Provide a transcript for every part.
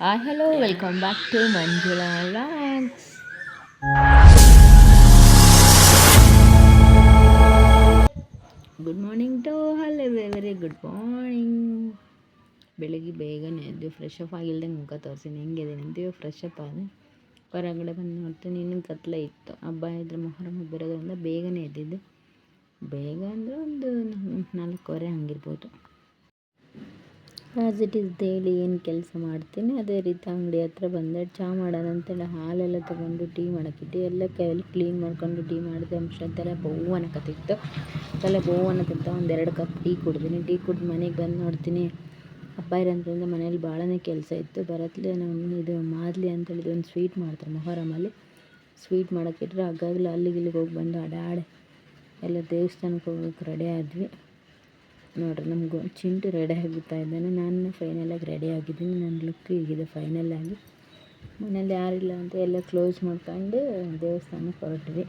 Hi hello welcome back to Manjula vlogs good morning to hello very good morning ಬೆಳಗ್ಗೆ ಬೇಗನೆ ಎದ್ದು fresh up ಆಗಿಲ್ದಂಗೆ ಮುಖ ತೋರಿಸಿನಿ. ಹೆಂಗಿದೆ? ಅಂತೀವಿ ಫ್ರೆಶ್ ಅಪ್ ಆದ? ಹೊರಗಡೆ ಬಂದು ನೋಡ್ತೀನಿ. ಇನ್ನೂ ಕತ್ಲೆ ಇತ್ತು. ಹಬ್ಬ ಇದ್ರೆ ಮೊಹರಂ ಬರೋದ್ರಿಂದ ಬೇಗನೆ ಎದ್ದಿದ್ದೆ. ಬೇಗ ಅಂದರೆ ಒಂದು ನಾಲ್ಕೂವರೆ ಹಂಗಿರ್ಬೋದು. ಆ್ಯಸ್ ಇಟ್ ಈಸ್ ಡೈಲಿ ಏನು ಕೆಲಸ ಮಾಡ್ತೀನಿ, ಅದೇ ರೀತಿ ಅಂಗಡಿ ಹತ್ರ ಬಂದೆ ಚಹಾ ಮಾಡೋಣ ಅಂತೇಳಿ ಹಾಲೆಲ್ಲ ತೊಗೊಂಡು ಟೀ ಮಾಡೋಕ್ಕಿಟ್ಟು ಎಲ್ಲ ಕೈಯಲ್ಲಿ ಕ್ಲೀನ್ ಮಾಡ್ಕೊಂಡು ಟೀ ಮಾಡಿದೆ. ಅಂಶ ತಲೆ ಬೋವು ಅನ್ನಕತ್ತಿತ್ತು ತಲೆ ಬೋವು ಅನ್ನಕತ್ತ ಒಂದೆರಡು ಕಪ್ ಟೀ ಕುಡ್ದೀನಿ. ಟೀ ಕುಡ್ದು ಮನೆಗೆ ಬಂದು ನೋಡ್ತೀನಿ. ಅಪ್ಪ ಇರೋದ್ರಿಂದ ಮನೇಲಿ ಭಾಳನೇ ಕೆಲಸ ಇತ್ತು. ಬರತ್ಲೆ ನಾನು ಇದು ಮಾದಲಿ ಅಂತೇಳಿದ ಒಂದು ಸ್ವೀಟ್ ಮಾಡ್ತಾರೆ ಮೊಹರಮಲ್ಲಿ. ಸ್ವೀಟ್ ಮಾಡೋಕ್ಕಿಟ್ರೆ ಆಗಾಗಲೇ ಅಲ್ಲಿಗೆ ಇಲ್ಲಿಗೆ ಹೋಗಿ ಬಂದು ಅಡಾಡೆ. ಎಲ್ಲ ದೇವಸ್ಥಾನಕ್ಕೆ ಹೋಗೋಕೆ ರೆಡಿ ಆದ್ವಿ. ನೋಡ್ರಿ, ನಮಗೂ ಚಿಂಟು ರೆಡಿ ಆಗುತ್ತಾ ಇದ್ದಾನೆ. ನಾನು ಫೈನಲಾಗಿ ರೆಡಿ ಆಗಿದ್ದೀನಿ. ನನ್ನ ಲುಕ್ ಫೈನಲ್ ಫೈನಲಾಗಿ ಮನೇಲಿ ಯಾರಿಲ್ಲ ಅಂತ ಎಲ್ಲ ಕ್ಲೋಸ್ ಮಾಡ್ಕೊಂಡು ದೇವಸ್ಥಾನಕ್ಕೆ ಹೊರಟ್ವಿ.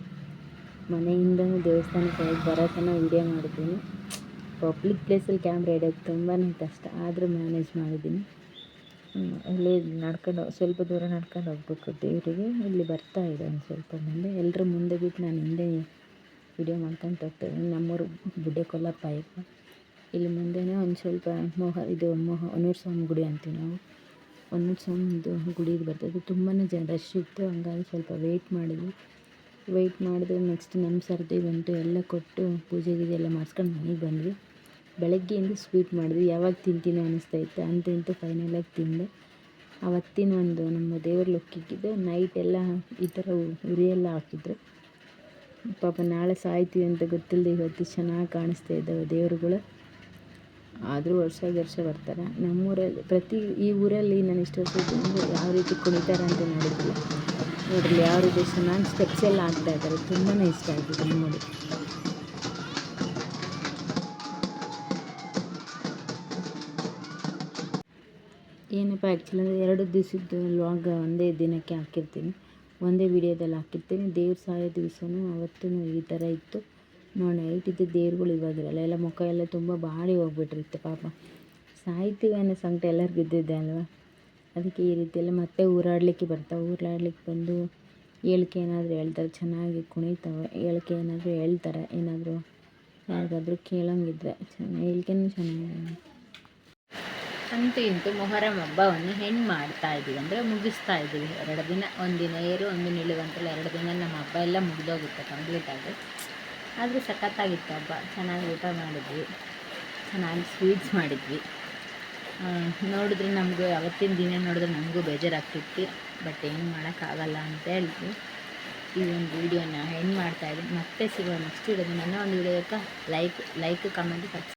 ಮನೆಯಿಂದ ದೇವಸ್ಥಾನಕ್ಕೆ ಹೋಗಿ ಬರೋ ತನಕ ವೀಡಿಯೋ ಮಾಡಿದ್ದೀನಿ. ಪಬ್ಲಿಕ್ ಪ್ಲೇಸಲ್ಲಿ ಕ್ಯಾಮ್ರಾ ಹಿಡಿಯೋದು ತುಂಬಾ ಕಷ್ಟ. ಆದರೂ ಮ್ಯಾನೇಜ್ ಮಾಡಿದ್ದೀನಿ. ಅಲ್ಲಿ ನಡ್ಕೊಂಡು ಸ್ವಲ್ಪ ದೂರ ನಡ್ಕೊಂಡು ಹೋಗ್ಬೇಕು ದೇವರಿಗೆ. ಇಲ್ಲಿ ಬರ್ತಾ ಇದೆ ಒಂದು ಸ್ವಲ್ಪ ಮುಂದೆ. ಎಲ್ಲರೂ ಮುಂದೆ ಬಿಟ್ಟು ನಾನು ಹಿಂದೆ ವಿಡಿಯೋ ಮಾಡ್ಕೊಂಡು ನಮ್ಮ ನಮ್ಮೂರು ಬುಡ್ಡೆ ಕೊಲ್ಲಪ್ಪ ಇಲ್ಲಿ ಮುಂದೆನೇ ಒಂದು ಸ್ವಲ್ಪ ಮೊಹ, ಇದು ಮೊಹ ಹೊನ್ನೂರು ಸ್ವಾಮಿ ಗುಡಿ ಅಂತೀವಿ ನಾವು. ಹೊನ್ನೂರು ಸ್ವಾಮಿದು ಗುಡಿಗೆ ಬರ್ತದೆ. ತುಂಬಾ ಜನ ರಶ್ ಇತ್ತು, ಹಂಗಾಗಿ ಸ್ವಲ್ಪ ವೆಯ್ಟ್ ಮಾಡಿದ್ವಿ. ವೆಯ್ಟ್ ಮಾಡಿದ್ರೆ ನೆಕ್ಸ್ಟ್ ನಮ್ಮ ಸರ್ದಿ ಬಂತು, ಎಲ್ಲ ಕೊಟ್ಟು ಪೂಜೆ ಗೀಜೆ ಎಲ್ಲ ಮಾಡ್ಸ್ಕೊಂಡು ಮನೆಗೆ ಬಂದ್ವಿ. ಬೆಳಗ್ಗೆಯಿಂದ ಸ್ವೀಟ್ ಮಾಡಿದ್ವಿ. ಯಾವಾಗ ತಿಂತೀನೋ ಅನ್ನಿಸ್ತಾ ಇತ್ತು ಅಂತ ಫೈನಲಾಗಿ ತಿಂದೆ. ಅವತ್ತಿನ ಒಂದು ನಮ್ಮ ದೇವ್ರ ಲೊಕ್ಕಿಕ್ಕಿದ್ದು ನೈಟ್ ಎಲ್ಲ ಈ ಥರ ಉರಿಯೆಲ್ಲ ಹಾಕಿದ್ರು. ಪಾಪ ನಾಳೆ ಸಾಯ್ತೀವಿ ಅಂತ ಗೊತ್ತಿಲ್ಲದೆ ಇವತ್ತು ಚೆನ್ನಾಗಿ ಕಾಣಿಸ್ತಾ ಇದ್ದಾವೆ ದೇವರುಗಳು. ಆದರೂ ವರ್ಷ ವರ್ಷ ಬರ್ತಾರೆ. ನಮ್ಮೂರಲ್ಲಿ ಪ್ರತಿ ಈ ಊರಲ್ಲಿ ನಾನು ಇಷ್ಟು ವರ್ಷ ಜನರು ಯಾವ ರೀತಿ ಕುಣಿತಾರೆ ಅಂತ ನೋಡಿದ್ದಿಲ್ಲ ನೋಡಿರಲಿ ಯಾವ ರೀತಿ ಚೆನ್ನಾಗಿ ಸ್ಟೆಪ್ಸ್ ಎಲ್ಲ ಆಗ್ತಾ ಇದ್ದಾರೆ. ತುಂಬಾ ಇಷ್ಟ ಆಯಿತು ನೋಡಿ ಏನಪ್ಪ ಆ್ಯಕ್ಚುಲಿ ಅಂದರೆ ಎರಡು ದಿವಸದ್ದು ಲಾಗ್ ಒಂದೇ ದಿನಕ್ಕೆ ಹಾಕಿರ್ತೀನಿ. ಒಂದೇ ವಿಡಿಯೋದಲ್ಲಿ ಹಾಕಿರ್ತೀನಿ. ದೇವ್ರ ಸಾಯೋ ದಿವಸವೂ ಅವತ್ತೂ ಈ ಥರ ಇತ್ತು. ನೋಡಿ ನೈಟ್ ಇದ್ದ ದೇವ್ರುಗಳು ಇವಾಗಿರಲ್ಲ ಎಲ್ಲ ಮುಖ ಎಲ್ಲ ತುಂಬ ಬಾಡಿ ಹೋಗ್ಬಿಟ್ಟಿರುತ್ತೆ ಪಾಪ. ಸಾಯ್ತೀವಿ ಅನ್ನೋ ಸಂಕಟ ಎಲ್ಲರಿಗೂ ಇದ್ದಿದ್ದೆ ಅಲ್ವಾ? ಅದಕ್ಕೆ ಈ ರೀತಿ ಮತ್ತೆ ಊರಾಡಲಿಕ್ಕೆ ಬರ್ತಾವೆ ಊರಾಡ್ಲಿಕ್ಕೆ ಬಂದು ಹೇಳಿಕೆ ಏನಾದರೂ ಹೇಳ್ತಾರೆ, ಚೆನ್ನಾಗಿ ಕುಣಿತಾವೆ ಹೇಳಿಕೆ ಏನಾದರೂ ಹೇಳ್ತಾರೆ, ಏನಾದರೂ ಯಾರಿಗಾದರೂ ಕೇಳೋಂಗಿದ್ರೆ ಚೆನ್ನಾಗಿ ಹೇಳಿಕೆನೂ ಚೆನ್ನಾಗಿ ಅಂತೂ ಇಂತೂ ಮೊಹರಂ ಹಬ್ಬವನ್ನು ಹೆಣ್ಣು ಮಾಡ್ತಾ ಇದ್ದೀವಿ, ಅಂದರೆ ಮುಗಿಸ್ತಾ ಇದ್ದೀವಿ. ಎರಡು ದಿನ ಒಂದು ದಿನ ಏರು ಒಂದು ನಿಲ್ಲುವಂತೆಲ್ಲ ಎರಡು ದಿನ ನಮ್ಮ ಹಬ್ಬ ಎಲ್ಲ ಮುಗಿದೋಗುತ್ತೆ ಕಂಪ್ಲೀಟಾಗಿ ಆದರೂ ಸಖತ್ತಾಗಿತ್ತು ಹಬ್ಬ. ಚೆನ್ನಾಗಿ ಊಟ ಮಾಡಿದ್ವಿ. ಚೆನ್ನಾಗಿ ಸ್ವೀಟ್ಸ್ ಮಾಡಿದ್ವಿ. ನೋಡಿದ್ರೆ ನಮಗೂ ಅವತ್ತಿನ ದಿನ ನೋಡಿದ್ರೆ ನಮಗೂ ಬೇಜಾರಾಗ್ತಿತ್ತು. ಬಟ್ ಏನು ಮಾಡೋಕ್ಕಾಗಲ್ಲ ಅಂತ ಹೇಳಿದ್ವಿ. ಈ ಒಂದು ವೀಡಿಯೋನ ಹೆಣ್ಣು ಮಾಡ್ತಾಯಿದ್ವಿ ಮತ್ತೆ ಸಿಗೋ ನೆಕ್ಸ್ಟ್ ವೀಡಿಯೋದ ನನ್ನ ಒಂದು ವೀಡಿಯೋಕ್ಕೆ ಲೈಕ್ ಲೈಕ್ ಕಮೆಂಟ್